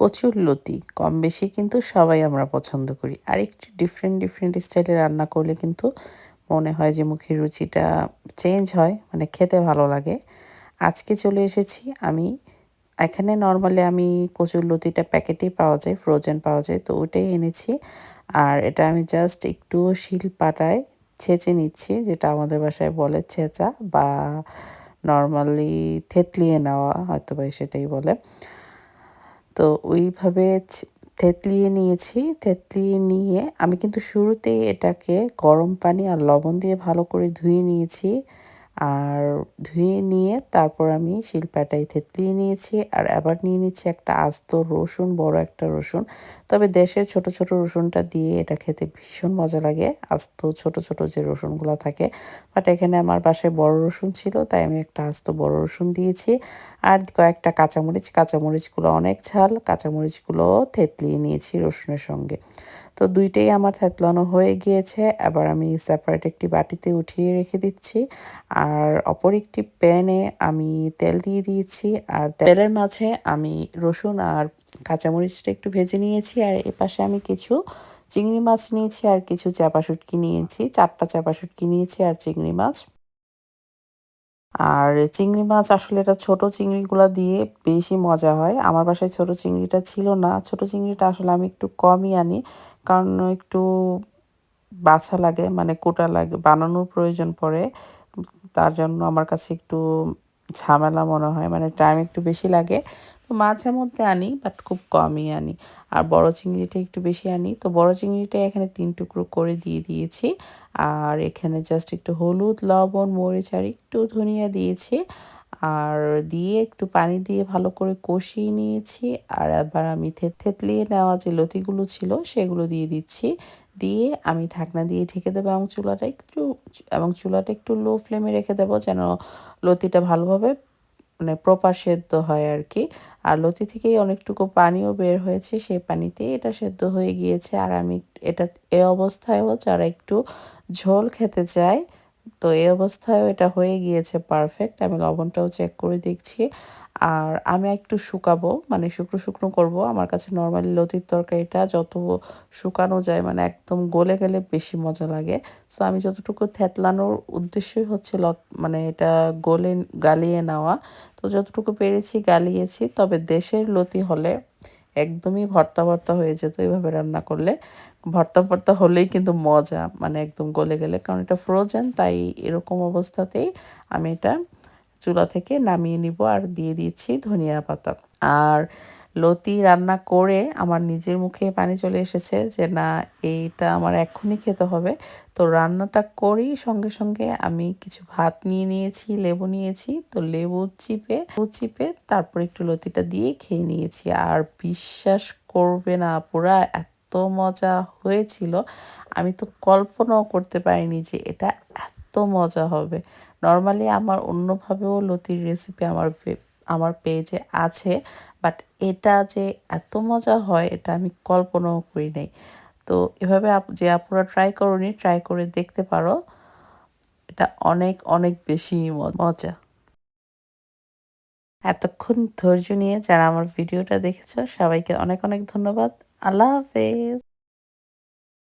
কচুর লতি কম বেশি কিন্তু সবাই আমরা পছন্দ করি। আর একটু ডিফারেন্ট ডিফারেন্ট স্টাইলে রান্না করলে কিন্তু মনে হয় যে মুখের রুচিটা চেঞ্জ হয় মানে খেতে ভালো লাগে। আজকে চলে এসেছি আমি, এখানে নর্মালি আমি কচুর লতিটা প্যাকেটেই পাওয়া যায় ফ্রোজেন পাওয়া যায়, তো ওটাই এনেছি। আর এটা আমি জাস্ট একটু শিল পাটায় ছেঁচে নিচ্ছি, যেটা আমাদের বাসায় বলে ছেঁচা বা নর্মালি থেতলিয়ে নেওয়া হয়তো বা সেটাই বলে। তো ওইভাবে থেতলিয়ে নিয়েছি। থেতলিয়ে নিয়ে আমি কিন্তু শুরুতেই এটাকে গরম পানি আর লবণ দিয়ে ভালো করে ধুয়ে নিয়েছি। আর ধুয়ে নিয়ে তারপর আমি শিলপাটাই থেতলিয়ে নিয়েছি। আর আবার নিয়ে নিচ্ছি একটা আস্ত রসুন, বড় একটা রসুন। তবে দেশের ছোট ছোট রসুনটা দিয়ে এটা খেতে ভীষণ মজা লাগে। আস্ত ছোট ছোট যে রসুনগুলো থাকে। বাট এখানে আমার বাসায় বড় রসুন ছিল, তাই আমি একটা আস্ত বড় রসুন দিয়েছি। আর কয়েকটা কাঁচামরিচ, কাঁচামরিচগুলো অনেক ঝাল। কাঁচামরিচগুলো থেতলিয়ে নিয়েছি রসুনের সঙ্গে। তো দুইটাই আমার থেতলানো হয়ে গিয়েছে। এবার আমি সেপারেট একটি বাটিতে উঠিয়ে রেখে দিচ্ছি। আর অপর একটি প্যানে আমি তেল দিয়ে দিয়েছি। আর তেলের মাঝে আমি রসুন আর কাঁচামরিচটা একটু ভেজে নিয়েছি। আর এ পাশে আমি কিছু চিংড়ি মাছ নিয়েছি আর কিছু চাপা শুটকি নিয়েছি। চারটা চাপা শুটকি নিয়েছি আর চিংড়ি মাছ। আর চিংড়ি মাছ আসলে এটা ছোট চিংড়িগুলো দিয়ে বেশি মজা হয়। আমার বাসায় ছোট চিংড়িটা ছিল না। ছোট চিংড়িটা আসলে আমি একটু কমই আনি। কারণ একটু বাছা লাগে মানে কোটা লাগে, বানানোর প্রয়োজন পড়ে। তার জন্য আমার কাছে একটু ঝামেলা মনে হয় মানে টাইম একটু বেশি লাগে। তো মাঝে মধ্যে আনি বাট খুব কমই আনি। আর বড় চিংড়িটা একটু বেশি আনি। তো বড় চিংড়িটা এখানে তিন টুকরো করে দিয়ে দিয়েছি। আর এখানে জাস্ট একটু হলুদ, লবণ, মরিচ আর একটু ধনিয়া দিয়েছি। আর দিয়ে একটু পানি দিয়ে ভালো করে কষিয়ে নিয়েছি। আর এবার আমি থেতলিয়ে নেওয়া যে লতিগুলো ছিল সেগুলো দিয়ে দিচ্ছি। দিয়ে আমি ঢাকনা দিয়ে ঢেকে দেবো এবং চুলাটা একটু, এবং চুলাটা একটু লো ফ্লেমে রেখে দেবো যেন লতিটা ভালোভাবে মানে প্রপার সেদ্ধ হয় আর কি আর লতি থেকেই অনেকটুকু পানিও বের হয়েছে, সেই পানিতেই এটা সেদ্ধ হয়ে গিয়েছে। আর আমি এটা, এ অবস্থায়ও যারা একটু ঝোল খেতে চায় তো এই অবস্থায়ও এটা হয়ে গিয়েছে পারফেক্ট আমি লবণটাও চেক করে দেখছি। আর আমি একটু শুকাবো মানে শুকনো শুকনো করব। আমার কাছে নর্মালি লতির তরকারিটা যত শুকানো যায় মানে একদম গলে গেলে বেশি মজা লাগে। সো আমি যতটুকু থেতলানোর উদ্দেশ্যই হচ্ছে লত মানে এটা গলে, গালিয়ে নেওয়া। তো যতটুকু পেরেছি, গালিয়েছি। তবে দেশের লতি হলে একদমই ভর্তা ভর্তা হয়ে যেত এভাবে রান্না করলে। ভর্তা ভর্তা হলেই কিন্তু মজা মানে একদম গলে গেলে। কারণ এটা ফ্রোজেন তাই এরকম অবস্থাতেই আমি এটা চুলা থেকে নামিয়ে নিব আর দিয়ে দিচ্ছি ধনিয়া পাতা। আর লতি রান্না করে আমার নিজের মুখে পানি চলে এসেছে যে, না, এইটা আমার এক্ষুনি খেতে হবে। তো রান্নাটা করেই সঙ্গে সঙ্গে আমি কিছু ভাত নিয়ে নিয়েছি, লেবু নিয়েছি। তো লেবু চিপে চিপে তারপর একটু লতিটা দিয়ে খেয়ে নিয়েছি। আর বিশ্বাস করবে না, পুরা এত মজা হয়েছিল। আমি তো কল্পনাও করতে পারিনি যে এটা এত মজা হবে। নর্মালি আমার অন্যভাবেও লতির রেসিপি আমার আমার পেজে আছে বাট এটা যে এত মজা হয়, এটা আমি কল্পনাও করি নাই। তো এভাবে যে আপনারা ট্রাই করনি ট্রাই করে দেখতে পারো, এটা অনেক অনেক বেশি মজা। এতক্ষণ ধৈর্য নিয়ে যারা আমার ভিডিওটা দেখেছ, সবাইকে অনেক অনেক ধন্যবাদ। আল্লাহ হাফেজ।